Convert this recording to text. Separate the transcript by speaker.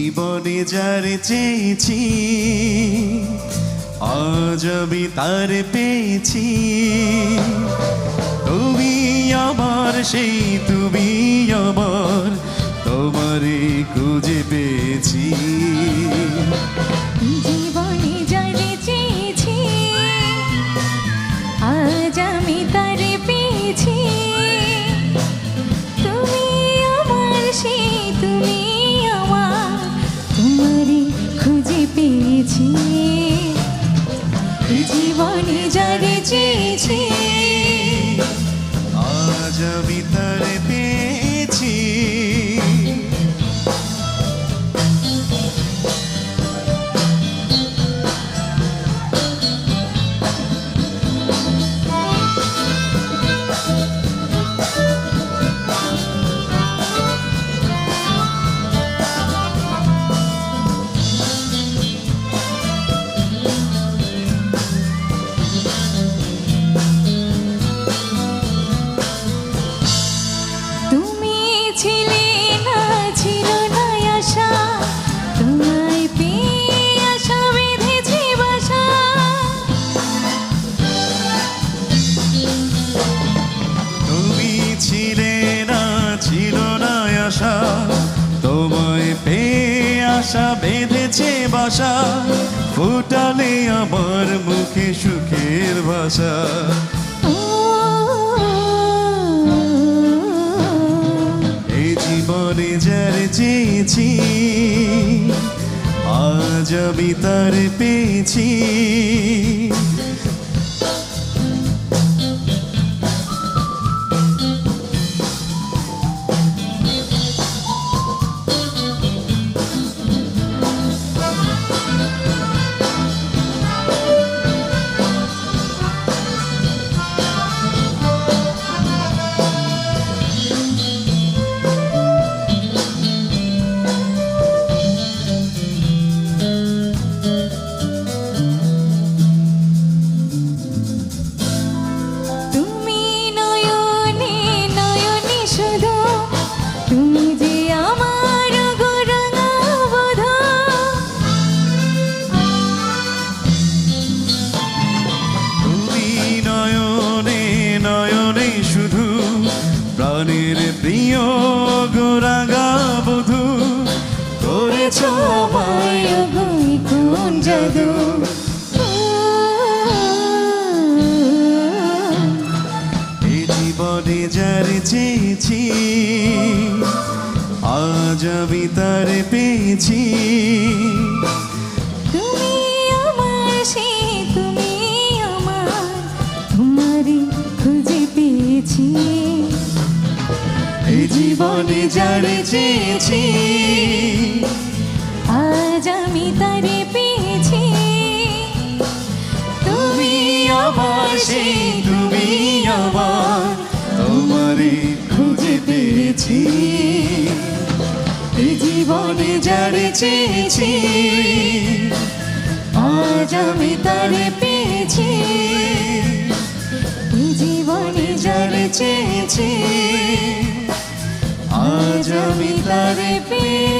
Speaker 1: জীবনে যার চেয়েছি আজ আমি তার পেয়েছি। তুমি আমার সেই তুমি আমার।
Speaker 2: জানে চেয়েছি আজ আমি তার পেয়েছি ছিলে না, ছিল না আশা। তোমায় বেঁধেছি বাসা।
Speaker 1: তুমি ছিলে না, ছিল না তোমায় পেয়ে আশা বেঁধেছে বাসা। ফুটালে আমার মুখে সুখের ভাষা। চেয়েছি আজ আমি তার পেয়েছি। জীবনে যার চেয়েছি আজ আমি তার পেয়েছি।
Speaker 2: তুমি আমার সে তুমি আমার তোমারই খুঁজে পেয়েছি।
Speaker 1: এই জীবনে যার চেয়েছি
Speaker 2: আজ আমি তারে
Speaker 1: আমার। সেই তোমারে খুঁজে পেয়েছি।
Speaker 2: আজ
Speaker 1: আজ আমি তারে
Speaker 2: পেয়েছি